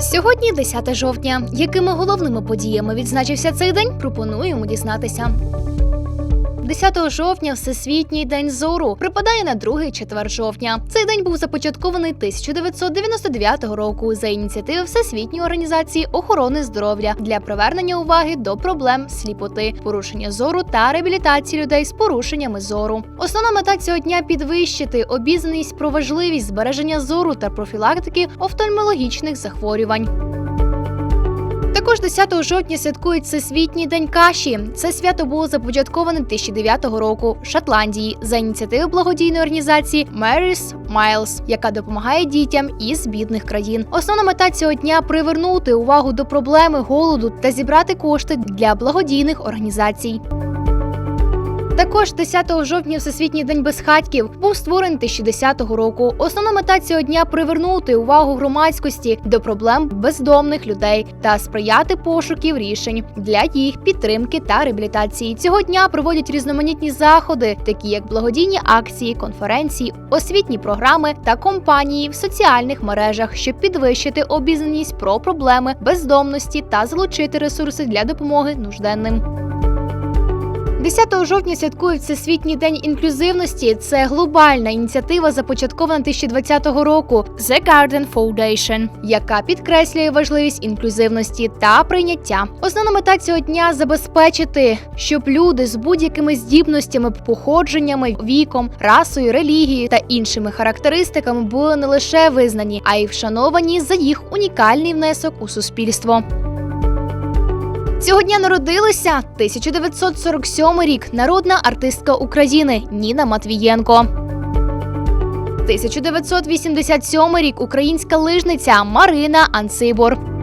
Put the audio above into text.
Сьогодні 10 жовтня. Якими головними подіями відзначився цей день, пропонуємо дізнатися. 10 жовтня Всесвітній день зору припадає на другий четвер жовтня. Цей день був започаткований 1999 року за ініціативи Всесвітньої організації охорони здоров'я для привернення уваги до проблем сліпоти, порушення зору та реабілітації людей з порушеннями зору. Основна мета цього дня підвищити обізнаність про важливість збереження зору та профілактики офтальмологічних захворювань. Також 10 жовтня святкують Всесвітній день каші. Це свято було започатковане 2009 року в Шотландії за ініціативи благодійної організації Mary's Miles, яка допомагає дітям із бідних країн. Основна мета цього дня привернути увагу до проблеми голоду та зібрати кошти для благодійних організацій. Також 10 жовтня Всесвітній день безхатьків був створений 2010 року. Основна мета цього дня привернути увагу громадськості до проблем бездомних людей та сприяти пошуків рішень для їх підтримки та реабілітації. Цього дня проводять різноманітні заходи, такі як благодійні акції, конференції, освітні програми та компанії в соціальних мережах, щоб підвищити обізнаність про проблеми бездомності та залучити ресурси для допомоги нужденним. 10 жовтня святкують Всесвітній день інклюзивності. Це глобальна ініціатива, започаткована 2020 року The Garden Foundation, яка підкреслює важливість інклюзивності та прийняття. Основна мета цього дня забезпечити, щоб люди з будь-якими здібностями, походженнями, віком, расою, релігією та іншими характеристиками були не лише визнані, а й вшановані за їх унікальний внесок у суспільство. Цього дня народилася 1947 рік народна артистка України Ніна Матвієнко. 1987 рік українська лижниця Марина Анцибор.